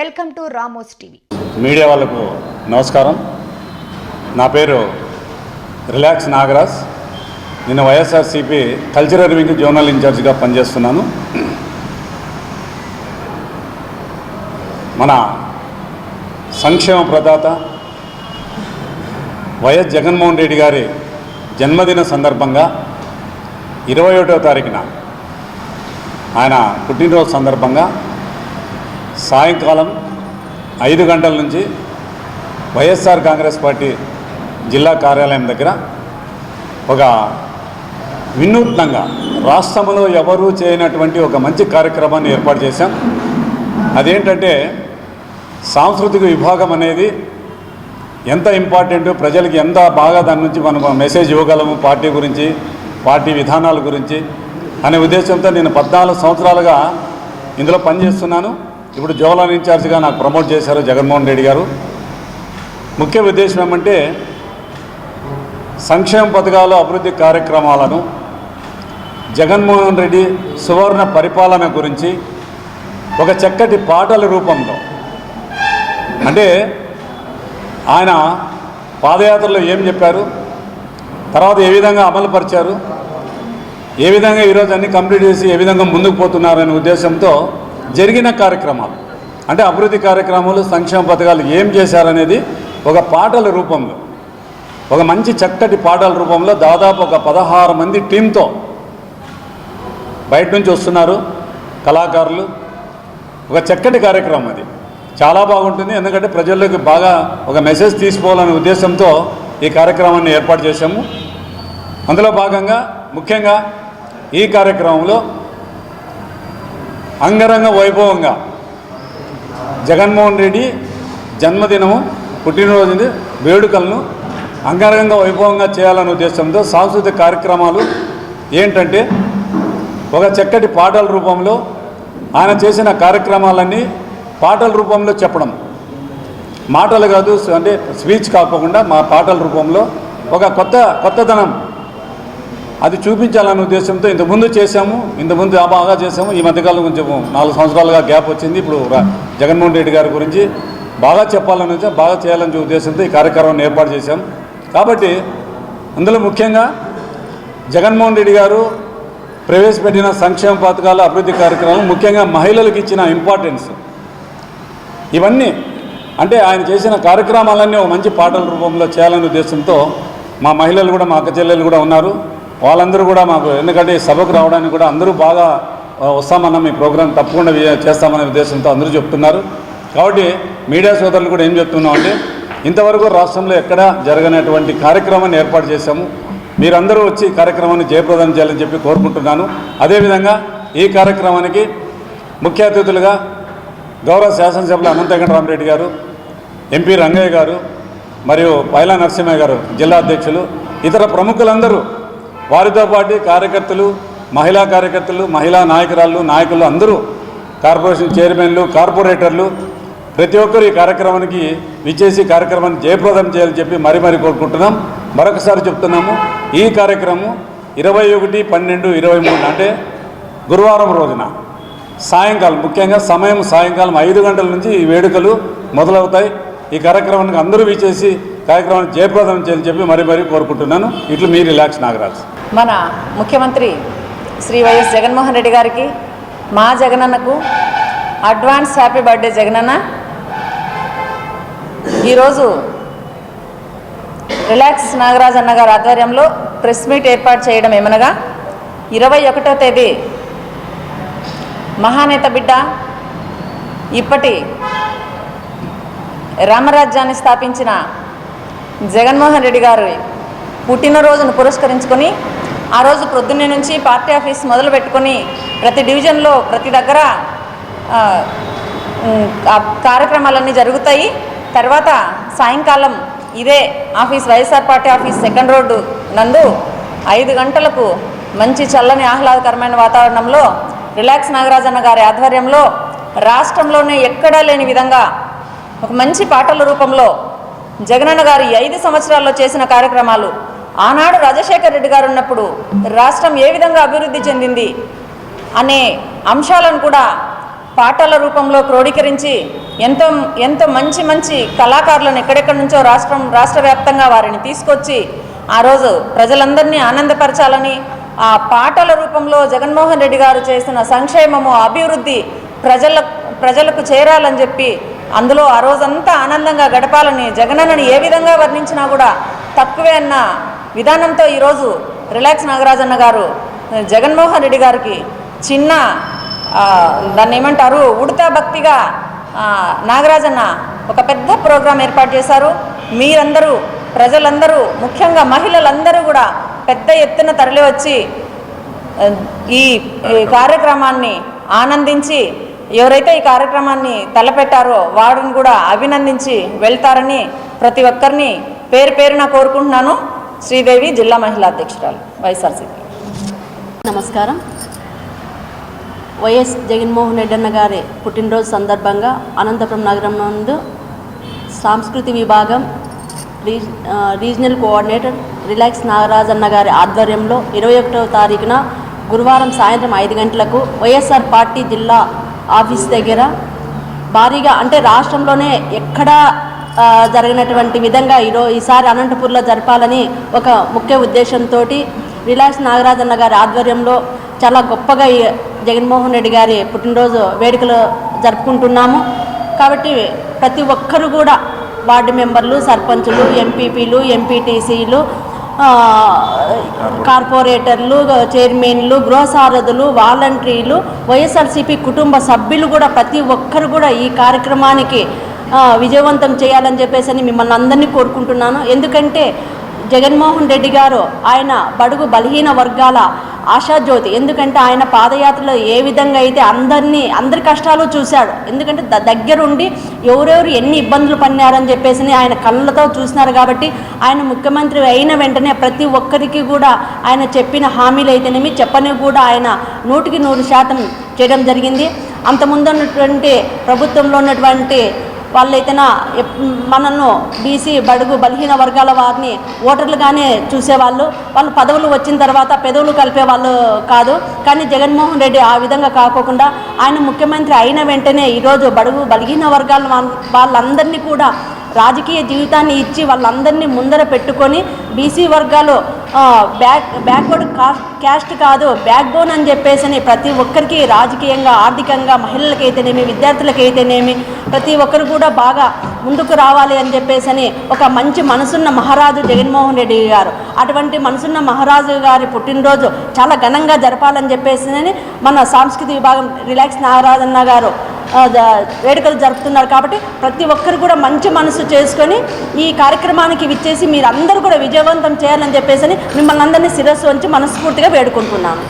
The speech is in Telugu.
Welcome to Ramos TV. Media వాళ్ళకు నమస్కారం. నా పేరు రిలాక్స్ నాగరాజ్. నేను వైఎస్ఆర్సీపీ కల్చరల్ వింగ్ జోనల్ ఇన్ఛార్జిగా పనిచేస్తున్నాను. మన సంక్షేమ ప్రదాత వైఎస్ జగన్మోహన్ రెడ్డి గారి జన్మదిన సందర్భంగా ఇరవై ఒకటో తారీఖున ఆయన పుట్టినరోజు సందర్భంగా సాయంకాలం ఐదు గంటల నుంచి వైఎస్ఆర్ కాంగ్రెస్ పార్టీ జిల్లా కార్యాలయం దగ్గర ఒక వినూత్నంగా రాష్ట్రంలో ఎవరూ చేయనటువంటి ఒక మంచి కార్యక్రమాన్ని ఏర్పాటు చేశాం. అదేంటంటే సాంస్కృతిక విభాగం అనేది ఎంత ఇంపార్టెంట్ ప్రజలకి ఎంత బాగా దాని నుంచి మనం మెసేజ్ ఇవ్వగలము పార్టీ గురించి పార్టీ విధానాల గురించి అనే ఉద్దేశంతో నేను పద్నాలుగు సంవత్సరాలుగా ఇందులో పనిచేస్తున్నాను. ఇప్పుడు జోలాన్ ఇన్ఛార్జ్గా నాకు ప్రమోట్ చేశారు జగన్మోహన్ రెడ్డి గారు. ముఖ్య ఉద్దేశం ఏమంటే సంక్షేమ పథకాలు అభివృద్ధి కార్యక్రమాలను జగన్మోహన్ రెడ్డి సువర్ణ పరిపాలన గురించి ఒక చక్కటి పాటల రూపంలో అంటే ఆయన పాదయాత్రలో ఏం చెప్పారు తర్వాత ఏ విధంగా అమలుపరిచారు ఏ విధంగా ఈరోజు అన్ని కంప్లీట్ చేసి ఏ విధంగా ముందుకు పోతున్నారనే ఉద్దేశంతో జరిగిన కార్యక్రమాలు. అంటే అభివృద్ధి కార్యక్రమాలు సంక్షేమ పథకాలు ఏం చేశారనేది ఒక పాటల రూపంలో ఒక మంచి చక్కటి పాటల రూపంలో దాదాపు ఒక పదహారు మంది టీంతో బయట నుంచి వస్తున్నారు కళాకారులు. ఒక చక్కటి కార్యక్రమం అది. చాలా బాగుంటుంది ఎందుకంటే ప్రజల్లోకి బాగా ఒక మెసేజ్ తీసుకోవాలనే ఉద్దేశంతో ఈ కార్యక్రమాన్ని ఏర్పాటు చేశాము. అందులో భాగంగా ముఖ్యంగా ఈ కార్యక్రమంలో అంగరంగ వైభవంగా జగన్మోహన్ రెడ్డి జన్మదినము పుట్టినరోజు వేడుకలను అంగరంగ వైభవంగా చేయాలనే ఉద్దేశంతో సాంస్కృతిక కార్యక్రమాలు ఏంటంటే ఒక చక్కటి పాటల రూపంలో ఆయన చేసిన కార్యక్రమాలన్నీ పాటల రూపంలో చెప్పడం. మాటలు కాదు అంటే స్పీచ్ కాకుండా మా పాటల రూపంలో ఒక కొత్త కొత్తదనం అది చూపించాలనే ఉద్దేశంతో ఇంతకుముందు చేశాము ఇంతకుముందు బాగా చేశాము ఈ మధ్యకాలం కొంచెం నాలుగు సంవత్సరాలుగా గ్యాప్ వచ్చింది. ఇప్పుడు జగన్మోహన్ రెడ్డి గారి గురించి బాగా చెప్పాలని బాగా చేయాలని ఉద్దేశంతో ఈ కార్యక్రమాన్ని ఏర్పాటు చేశాం. కాబట్టి అందులో ముఖ్యంగా జగన్మోహన్ రెడ్డి గారు ప్రవేశపెట్టిన సంక్షేమ పథకాల అభివృద్ధి కార్యక్రమాలు ముఖ్యంగా మహిళలకు ఇచ్చిన ఇంపార్టెన్స్ ఇవన్నీ అంటే ఆయన చేసిన కార్యక్రమాలన్నీ ఒక మంచి పాటల రూపంలో చేయాలనే ఉద్దేశంతో మా మహిళలు కూడా మా అక్క చెల్లెలు కూడా ఉన్నారు. వాళ్ళందరూ కూడా మాకు ఎందుకంటే సభకు రావడానికి కూడా అందరూ బాగా వస్తామన్న మీ ప్రోగ్రాం తప్పకుండా చేస్తామనే ఉద్దేశంతో అందరూ చెప్తున్నారు. కాబట్టి మీడియా సోదరులు కూడా ఏం చెప్తున్నాం అంటే ఇంతవరకు రాష్ట్రంలో ఎక్కడ జరగనటువంటి కార్యక్రమాన్ని ఏర్పాటు చేశాము. మీరందరూ వచ్చి కార్యక్రమాన్ని జయప్రదం చేయాలని చెప్పి కోరుకుంటున్నాను. అదేవిధంగా ఈ కార్యక్రమానికి ముఖ్య అతిథులుగా గౌరవ శాసనసభ్యులు అనంత వెంకటరామరెడ్డి గారు ఎంపీ రంగయ్య గారు మరియు పైలా నరసింహయ్య గారు జిల్లా అధ్యక్షులు ఇతర ప్రముఖులందరూ వారితో పాటు కార్యకర్తలు మహిళా కార్యకర్తలు మహిళా నాయకురాళ్ళు నాయకులు అందరూ కార్పొరేషన్ చైర్మన్లు కార్పొరేటర్లు ప్రతి ఒక్కరు ఈ కార్యక్రమానికి విచ్చేసి కార్యక్రమాన్ని జయప్రదం చేయాలని చెప్పి మరీ మరీ కోరుకుంటున్నాం. మరొకసారి చెప్తున్నాము ఈ కార్యక్రమం ఇరవై ఒకటి పన్నెండు ఇరవై మూడు అంటే గురువారం రోజున. సాయంకాలం ముఖ్యంగా సమయం సాయంకాలం ఐదు గంటల నుంచి ఈ వేడుకలు మొదలవుతాయి. ఈ కార్యక్రమానికి అందరూ విచ్చేసి కార్యక్రమాన్ని జయప్రదం చేయాలని చెప్పి మరీ మరీ కోరుకుంటున్నాను. ఇట్లు మీ రిలాక్స్ నాగరాజ్. మన ముఖ్యమంత్రి శ్రీ వైఎస్ జగన్మోహన్ రెడ్డి గారికి మా జగనన్నకు అడ్వాన్స్ హ్యాపీ బర్త్డే జగనన్న. ఈరోజు రిలాక్స్ నాగరాజ్ అన్న గారి ఆధ్వర్యంలో ప్రెస్ మీట్ ఏర్పాటు చేయడం ఏమనగా ఇరవై ఒకటో తేదీ మహానేత బిడ్డ ఇప్పటి రామరాజ్యాన్ని స్థాపించిన జగన్మోహన్ రెడ్డి గారు పుట్టినరోజును పురస్కరించుకొని ఆ రోజు ప్రొద్దున్నే నుంచి పార్టీ ఆఫీస్ మొదలు పెట్టుకొని ప్రతి డివిజన్లో ప్రతి దగ్గర కార్యక్రమాలన్నీ జరుగుతాయి. తర్వాత సాయంకాలం ఇదే office YSR party office second road నందు ఐదు గంటలకు మంచి చల్లని ఆహ్లాదకరమైన వాతావరణంలో రిలాక్స్ నాగరాజన్న గారి ఆధ్వర్యంలో రాష్ట్రంలోనే ఎక్కడా లేని విధంగా ఒక మంచి పాటల రూపంలో జగనన్న గారు ఐదు సంవత్సరాల్లో చేసిన కార్యక్రమాలు. ఆనాడు రాజశేఖర్ రెడ్డి గారు ఉన్నప్పుడు రాష్ట్రం ఏ విధంగా అభివృద్ధి చెందింది అనే అంశాలను కూడా పాటల రూపంలో క్రోడీకరించి ఎంతో ఎంతో మంచి మంచి కళాకారులను ఎక్కడెక్కడి నుంచో రాష్ట్రం రాష్ట్ర వ్యాప్తంగా వారిని తీసుకొచ్చి ఆ రోజు ప్రజలందరినీ ఆనందపరచాలని ఆ పాటల రూపంలో జగన్మోహన్ రెడ్డి గారు చేసిన సంక్షేమము అభివృద్ధి ప్రజల ప్రజలకు చేరాలని చెప్పి అందులో ఆ రోజంతా ఆనందంగా గడపాలని జగనన్నని ఏ విధంగా వర్ణించినా కూడా తక్కువే అన్న విధానంతో ఈరోజు రిలాక్స్ నాగరాజన్న గారు జగన్మోహన్ రెడ్డి గారికి చిన్న దాన్ని ఏమంటారు ఉడతా భక్తిగా నాగరాజన్న ఒక పెద్ద ప్రోగ్రాం ఏర్పాటు చేశారు. మీరందరూ ప్రజలందరూ ముఖ్యంగా మహిళలందరూ కూడా పెద్ద ఎత్తున తరలి వచ్చి ఈ కార్యక్రమాన్ని ఆనందించి ఎవరైతే ఈ కార్యక్రమాన్ని తలపెట్టారో వారిని కూడా అభినందించి వెళ్తారని ప్రతి ఒక్కరిని పేరు పేరున కోరుకుంటున్నాను. శ్రీదేవి జిల్లా మహిళా అధ్యక్షురాలు వైఎస్ఆర్సీపీ. నమస్కారం. వైఎస్ జగన్మోహన్ రెడ్డి అన్న గారి పుట్టినరోజు సందర్భంగా అనంతపురం నగరం నందు సాంస్కృతి విభాగం రీజనల్ కోఆర్డినేటర్ రిలాక్స్ నాగరాజ్ అన్న గారి ఆధ్వర్యంలో ఇరవై ఒకటవ తారీఖున గురువారం సాయంత్రం ఐదు గంటలకు వైఎస్ఆర్ పార్టీ జిల్లా ఆఫీస్ దగ్గర. భారీగా అంటే రాష్ట్రంలోనే ఎక్కడా జరిగినటువంటి విధంగా ఈరో ఈసారి అనంతపూర్లో జరపాలని ఒక ముఖ్య ఉద్దేశంతో రిలాక్స్ నాగరాజన్న గారి ఆధ్వర్యంలో చాలా గొప్పగా జగన్మోహన్ రెడ్డి గారి పుట్టినరోజు వేడుకలు జరుపుకుంటున్నాము. కాబట్టి ప్రతి ఒక్కరు కూడా వార్డు మెంబర్లు సర్పంచులు ఎంపీపీలు ఎంపీటీసీలు కార్పొరేటర్లు చైర్మన్లు గృహసారథులు వాలంటీర్లు వైఎస్ఆర్సీపీ కుటుంబ సభ్యులు కూడా ప్రతి ఒక్కరు కూడా ఈ కార్యక్రమానికి విజయవంతం చేయాలని చెప్పేసి అని మిమ్మల్ని అందరినీ కోరుకుంటున్నాను. ఎందుకంటే జగన్మోహన్ రెడ్డి గారు ఆయన బడుగు బలహీన వర్గాల ఆశాజ్యోతి. ఎందుకంటే ఆయన పాదయాత్రలో ఏ విధంగా అయితే అందరినీ అందరి కష్టాలు చూశాడు. ఎందుకంటే దగ్గరుండి ఎవరెవరు ఎన్ని ఇబ్బందులు పడినారని చెప్పేసి ఆయన కళ్ళతో చూసినారు కాబట్టి ఆయన ముఖ్యమంత్రి అయిన వెంటనే ప్రతి ఒక్కరికి కూడా ఆయన చెప్పిన హామీలు అయితేనేమి చెప్పని కూడా ఆయన నూటికి నూరు శాతం చేయడం జరిగింది. అంతకుముందు ఉన్నటువంటి ప్రభుత్వంలో ఉన్నటువంటి వాళ్ళైతేనా మనను బీసీ బడుగు బలహీన వర్గాల వారిని ఓటర్లుగానే చూసేవాళ్ళు. వాళ్ళు పదవులు వచ్చిన తర్వాత పెదవులు కలిపే వాళ్ళు కాదు. కానీ జగన్మోహన్ రెడ్డి ఆ విధంగా కాకోకుండా ఆయన ముఖ్యమంత్రి అయిన వెంటనే ఈరోజు బడుగు బలహీన వర్గాల వాళ్ళ- వాళ్ళందరినీ కూడా రాజకీయ జీవితాన్ని ఇచ్చి వాళ్ళందరినీ ముందర పెట్టుకొని బీసీ వర్గాలు బ్యాక్ బ్యాక్వర్డ్ కాస్ట్ క్యాస్ట్ కాదు బ్యాక్ బోన్ అని చెప్పేసి ప్రతి ఒక్కరికి రాజకీయంగా ఆర్థికంగా మహిళలకైతేనేమి విద్యార్థులకైతేనేమి ప్రతి ఒక్కరు కూడా బాగా ముందుకు రావాలి అని చెప్పేసి ఒక మంచి మనసున్న మహారాజు జగన్మోహన్ రెడ్డి గారు. అటువంటి మనసున్న మహారాజు గారి పుట్టినరోజు చాలా ఘనంగా జరపాలని చెప్పేసి మన సాంస్కృతిక విభాగం రిలాక్స్ నాగరాజన్న గారు వేడుకలు జరుపుతున్నారు కాబట్టి ప్రతి ఒక్కరు కూడా మంచి మనసు చేసుకొని ఈ కార్యక్రమానికి విచ్చేసి మీరు అందరూ కూడా విజయవంతం చేయాలని చెప్పేసి మిమ్మల్ని అందరినీ శిరస్సు వంచి మనస్ఫూర్తిగా వేడుకుంటున్నాను.